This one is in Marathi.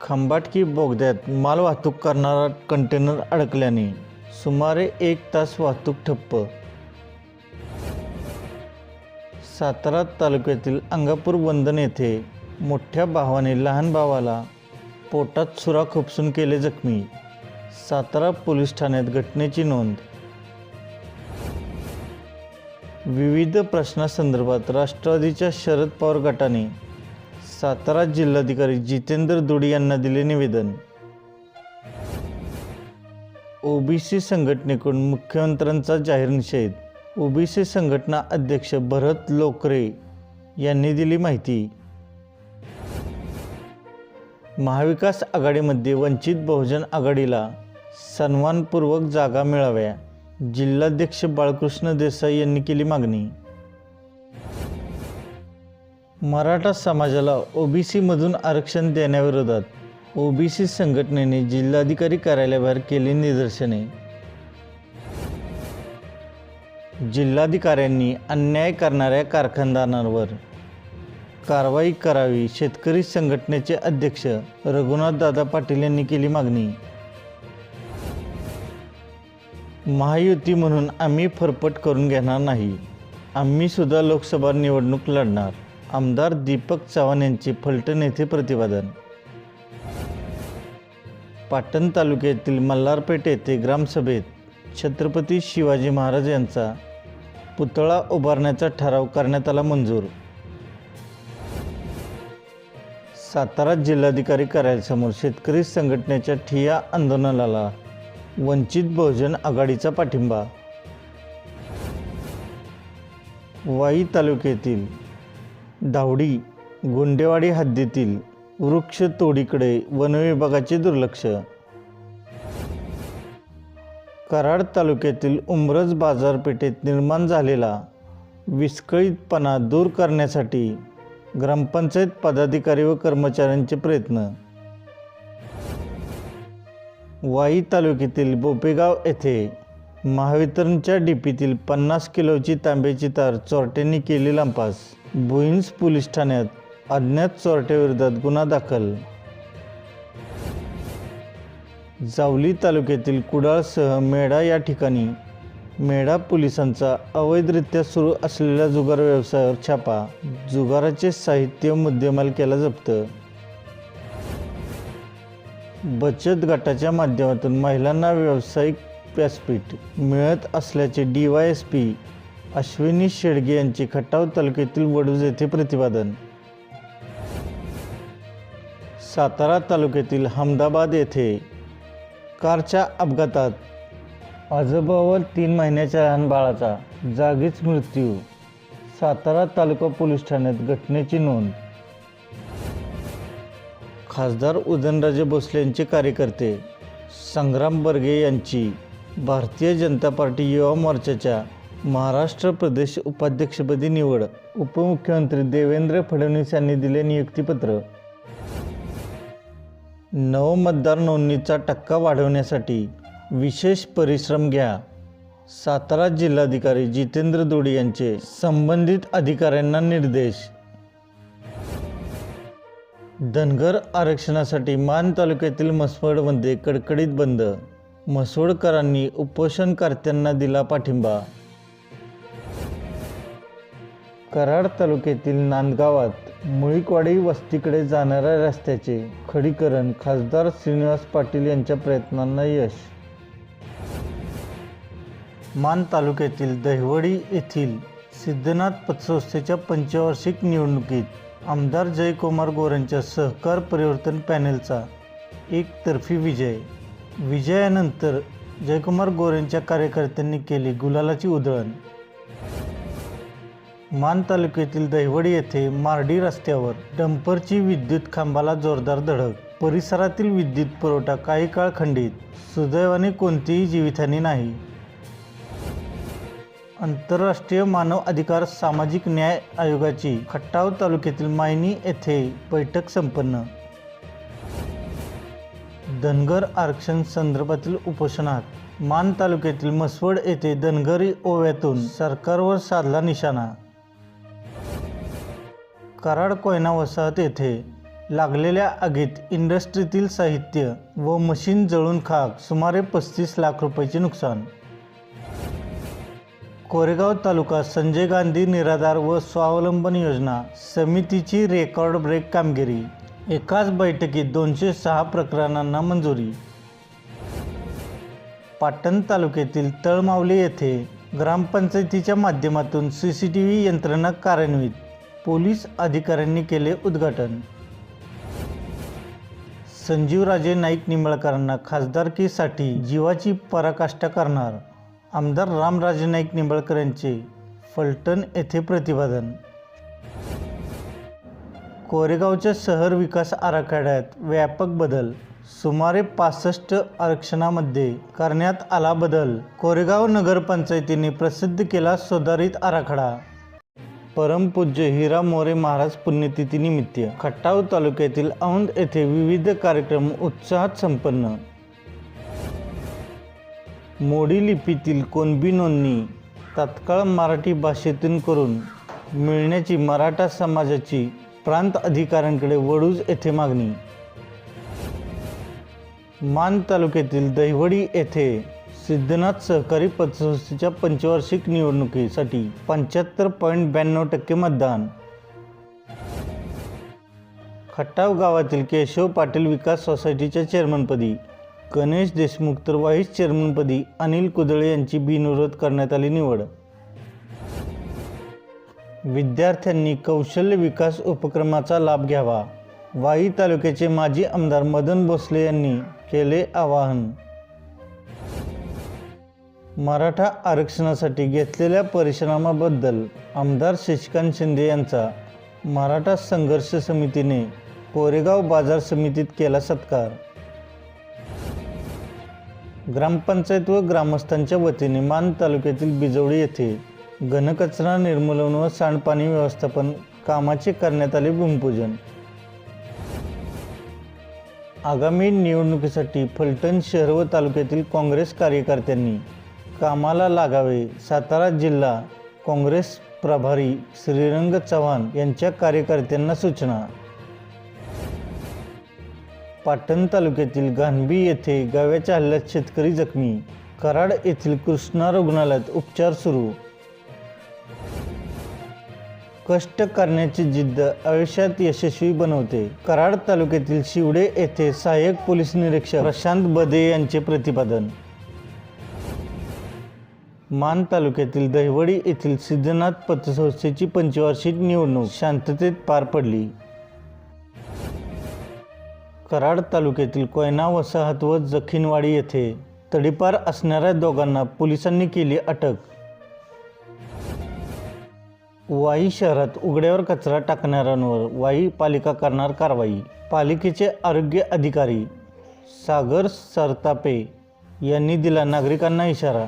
खंबाटकी बोगद्यात माल वाहतूक करणारा कंटेनर अडकल्याने सुमारे एक तास वाहतूक ठप्प. सातारा तालुक्यातील अंगापूर बंदन येथे मोठ्या भावाने लहान भावाला पोटात सुरा खुपसून केले जखमी. सातारा पोलीस ठाण्यात घटनेची नोंद. विविध प्रश्नासंदर्भात राष्ट्रवादीच्या शरद पवार गटाने सातारा जिल्हाधिकारी जितेंद्र दुडी यांना दिले निवेदन. ओबीसी संघटनेकडून मुख्यमंत्र्यांचा जाहीर निषेध. ओबीसी संघटना अध्यक्ष भरत लोकरे यांनी दिली माहिती. महाविकास आघाडीमध्ये वंचित बहुजन आघाडीला सन्मानपूर्वक जागा मिळाव्या जिल्हाध्यक्ष बाळकृष्ण देसाई यांनी केली मागणी. मराठा समाजाला ओबीसीमधून आरक्षण देण्याविरोधात ओबीसी संघटनेने जिल्हाधिकारी कार्यालयाबाहेर केली निदर्शने. जिल्हाधिकाऱ्यांनी अन्याय करणाऱ्या कारखानदारांवर कारवाई करावी शेतकरी संघटनेचे अध्यक्ष रघुनाथदादा पाटील यांनी केली मागणी. महायुती म्हणून आम्ही फरफट करून घेणार नाही. आम्हीसुद्धा लोकसभा निवडणूक लढणार. आमदार दीपक चव्हाण यांचे फलटण येथे प्रतिपादन. पाटण तालुक्यातील मल्हारपेठ येथे ग्रामसभेत छत्रपती शिवाजी महाराज यांचा पुतळा उभारण्याचा ठराव करण्यात आला मंजूर. सातारा जिल्हाधिकारी कार्यालयासमोर शेतकरी संघटनेच्या ठिया आंदोलनाला वंचित बहुजन आघाडीचा पाठिंबा. वाई तालुक्यातील धावडी गोंडेवाडी हद्दीतील वृक्ष तोडीकडे वनविभागाचे दुर्लक्ष. कराड तालुक्यातील उमरज बाजारपेठेत निर्माण झालेला विस्कळीतपणा दूर करण्यासाठी ग्रामपंचायत पदाधिकारी व कर्मचाऱ्यांचे प्रयत्न. वाई तालुक्यातील बोपेगाव येथे महावितरणच्या डीपीतील पन्नास किलोची तांब्याची तार चोरट्यांनी केली लांपास भुईंज पोलीस ठाण्यात अज्ञात चोरट्याविरोधात गुन्हा दाखल. जावली तालुक्यातील कुडाळसह मेढा या ठिकाणी. मेढा पोलिसांचा अवैधरित्या सुरू असलेल्या जुगार व्यवसायावर छापा. जुगाराचे साहित्य मुद्देमाल केला जप्त. बचत गटाच्या माध्यमातून महिलांना व्यावसायिक व्यासपीठ मिळत असल्याचे D Y S P Ashwini Shedge यांचे खटाव तालुक्यातील वडूज येथे प्रतिपादन. सातारा तालुक्यातील हमदाबाद येथे कारच्या अपघातात आजोबावर तीन महिन्याच्या लहान बाळाचा जागीच मृत्यू. सातारा तालुका पोलीस ठाण्यात घटनेची नोंद. खासदार उदयनराजे भोसले यांचे कार्यकर्ते संग्राम बर्गे यांची भारतीय जनता पार्टी युवा मोर्चाच्या महाराष्ट्र प्रदेश उपाध्यक्षपदी निवड. उपमुख्यमंत्री देवेंद्र फडणवीस यांनी दिले नियुक्तीपत्र. नवमतदार नोंदणीचा टक्का वाढवण्यासाठी विशेष परिश्रम घ्या. सातारा जिल्हाधिकारी जितेंद्र दोडी यांचे संबंधित अधिकाऱ्यांना निर्देश. धनगर आरक्षणासाठी मान तालुक्यातील मसवडमध्ये कडकडीत बंद. म्हसवडकरांनी उपोषणकर्त्यांना दिला पाठिंबा. कराड तालुक्यातील नांदगावात मुळीकवाडी वस्तीकडे जाणाऱ्या रस्त्याचे खडीकरण खासदार श्रीनिवास पाटील यांच्या प्रयत्नांना यश. मान तालुक्यातील दहिवडी येथील सिद्धनाथ पतसंस्थेच्या पंचवार्षिक निवडणुकीत आमदार जयकुमार गोरांच्या सहकार परिवर्तन पॅनेलचा एकतर्फी विजय. विजयानंतर जयकुमार गोरेंच्या कार्यकर्त्यांनी केली गुलालाची उधळण. मान तालुक्यातील दहिवडी येथे मार्डी रस्त्यावर डंपरची विद्युत खांबाला जोरदार धडक. परिसरातील विद्युत पुरवठा काही काळ खंडित सुदैवाने कोणतीही जीवितहानी नाही. आंतरराष्ट्रीय मानव अधिकार सामाजिक न्याय आयोगाची खट्टाव तालुक्यातील मायनी येथे बैठक संपन्न. धनगर आरक्षण संदर्भातील उपोषणात मान तालुक्यातील मसवड येथे धनगरी ओव्यातून सरकारवर साधला निशाणा. कराड कोयना वसाहत येथे लागलेल्या आगीत इंडस्ट्रीतील साहित्य व मशीन जळून खाक सुमारे पस्तीस लाख रुपयाचे नुकसान. कोरेगाव तालुका संजय गांधी निराधार व स्वावलंबन योजना समितीची रेकॉर्ड ब्रेक कामगिरी. एकाच बैठकीत दोनशे सहा प्रकरणांना मंजुरी. पाटण तालुक्यातील तळमावली येथे ग्रामपंचायतीच्या माध्यमातून सी सी टी व्ही यंत्रणा कार्यान्वित पोलीस अधिकाऱ्यांनी केले उद्घाटन. संजीवराजे नाईक निंबाळकरांना खासदारकीसाठी जीवाची पराकाष्ठा करणार आमदार रामराजे नाईक निंबाळकर यांचे फलटण येथे प्रतिपादन. कोरेगावच्या शहर विकास आराखड्यात व्यापक बदल. सुमारे पासष्ट आरक्षणामध्ये करण्यात आला बदल. कोरेगाव नगरपंचायतीने प्रसिद्ध केला सुधारित आराखडा. परमपूज्य हिरा मोरे महाराज पुण्यतिथीनिमित्त खटाव तालुक्यातील औंध येथे विविध कार्यक्रम उत्साहात संपन्न. मोडी लिपीतील कोणबी नोंदणी तात्काळ मराठी भाषेतून करून मिळण्याची मराठा समाजाची प्रांत अधिकाऱ्यांकडे वडूज येथे मागणी. मान तालुक्यातील दहिवडी येथे सिद्धनाथ सहकारी पतसंस्थेच्या पंचवार्षिक निवडणुकीसाठी पंच्याहत्तर पॉईंट ब्याण्णव टक्के मतदान. खटाव गावातील केशव पाटील विकास सोसायटीच्या चेअरमनपदी गणेश देशमुख तर व्हाईस चेअरमनपदी अनिल कुदळे यांची बिनविरोध करण्यात आली निवड. विद्यार्थ्यांनी कौशल्य विकास उपक्रमाचा लाभ घ्यावा. वाई तालुक्याचे माजी आमदार मदन भोसले यांनी केले आवाहन. मराठा आरक्षणासाठी घेतलेल्या परिश्रमाबद्दल आमदार शशिकांत शिंदे यांचा मराठा संघर्ष समितीने कोरेगाव बाजार समितीत केला सत्कार. ग्रामपंचायत व ग्रामस्थांच्या वतीने मान तालुक्यातील बिजवडी येथे घनकचरा निर्मूलन व सांडपाणी व्यवस्थापन कामाचे करण्यात आले भूमिपूजन. आगामी निवडणुकीसाठी फलटण शहर व तालुक्यातील काँग्रेस कार्यकर्त्यांनी कामाला लागावे सातारा जिल्हा काँग्रेस प्रभारी श्रीरंग चव्हाण यांच्या कार्यकर्त्यांना सूचना. पाटण तालुक्यातील गांधी येथे गाव्याच्या हल्ल्यात शेतकरी जखमी कराड येथील कृष्णा रुग्णालयात उपचार सुरू कष्ट करण्याची जिद्द आयुष्यात यशस्वी बनवते. कराड तालुक्यातील शिवडे येथे सहाय्यक पोलीस निरीक्षक प्रशांत बदे यांचे प्रतिपादन. मान तालुक्यातील दहिवडी येथील सिद्धनाथ पतसंस्थेची पंचवार्षिक निवडणूक शांततेत पार पडली. कराड तालुक्यातील कोयना वसाहत व जखीनवाडी येथे तडीपार असणाऱ्या दोघांना पोलिसांनी केली अटक. वाई शहरात उघड्यावर कचरा टाकणाऱ्यांवर वाई पालिका करणार कारवाई. पालिकेचे आरोग्य अधिकारी सागर सरतापे यांनी दिला नागरिकांना इशारा.